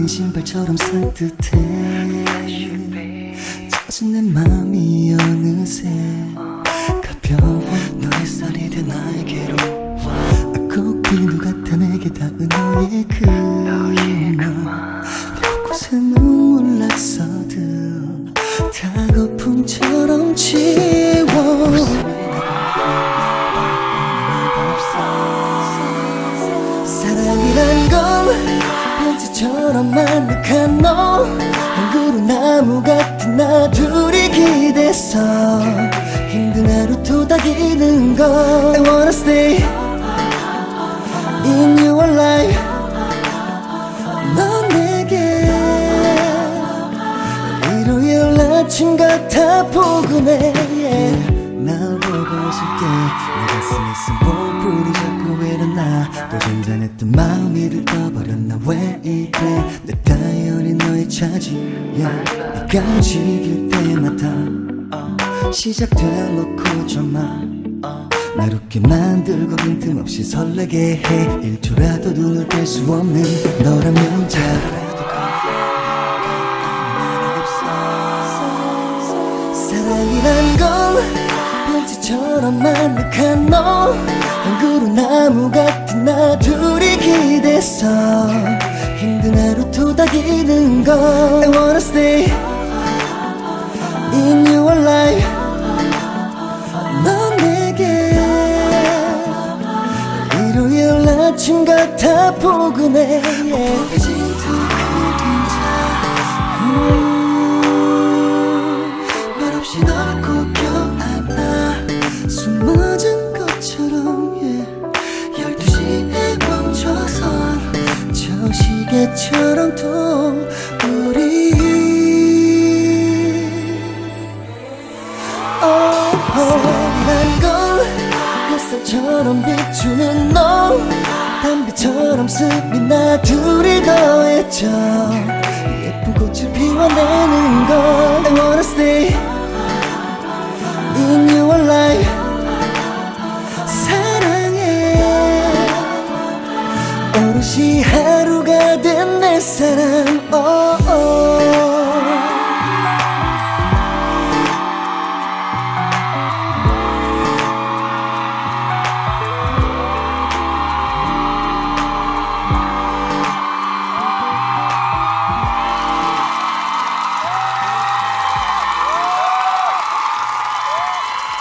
멀린 신발처럼 산뜻해. 젖은 내 맘이 어느새 가벼워 너의 살이 된 나에게로 아코끼누 같아 내게 닿은 너의 그마 내 곳에 눈물 났어도 지워 사랑이란 건 편지처럼 만득한 너 한 그루 나무 같은 나 둘이 기대서 힘든 하루 토닥이는 거 I wanna stay 아침 같아 포근해 yeah. 날 보고 있을 때내 가슴에 쓴 볼풀이 자꾸 일어나. 또 잔잔했던 마음이 들떠버렸나 왜 이래? 내 다이어리 너의 차지 yeah. 네가 움직일 때마다 시작될 놓고 저만 날 웃게 만들고 빈틈없이 설레게 해. 1초라도 눈을 뗄 수 없는 너라면 잘 사랑이란 건 편지처럼 만득한 너 한 그루 나무 같은 나 둘이 기대서 힘든 하루 토닥이는 거 I wanna stay in your life. 넌 내게 일요일 아침 같아 포근해. yeah. 꼭 껴안아 숨맞은 것처럼 yeah. 12시에 멈춰서 저 시계처럼 또 우리 사랑이란 건 햇살처럼 비추는 너 담배처럼 스민 나 둘이 더해져 오롯이 하루가 된 내 사랑 oh, oh.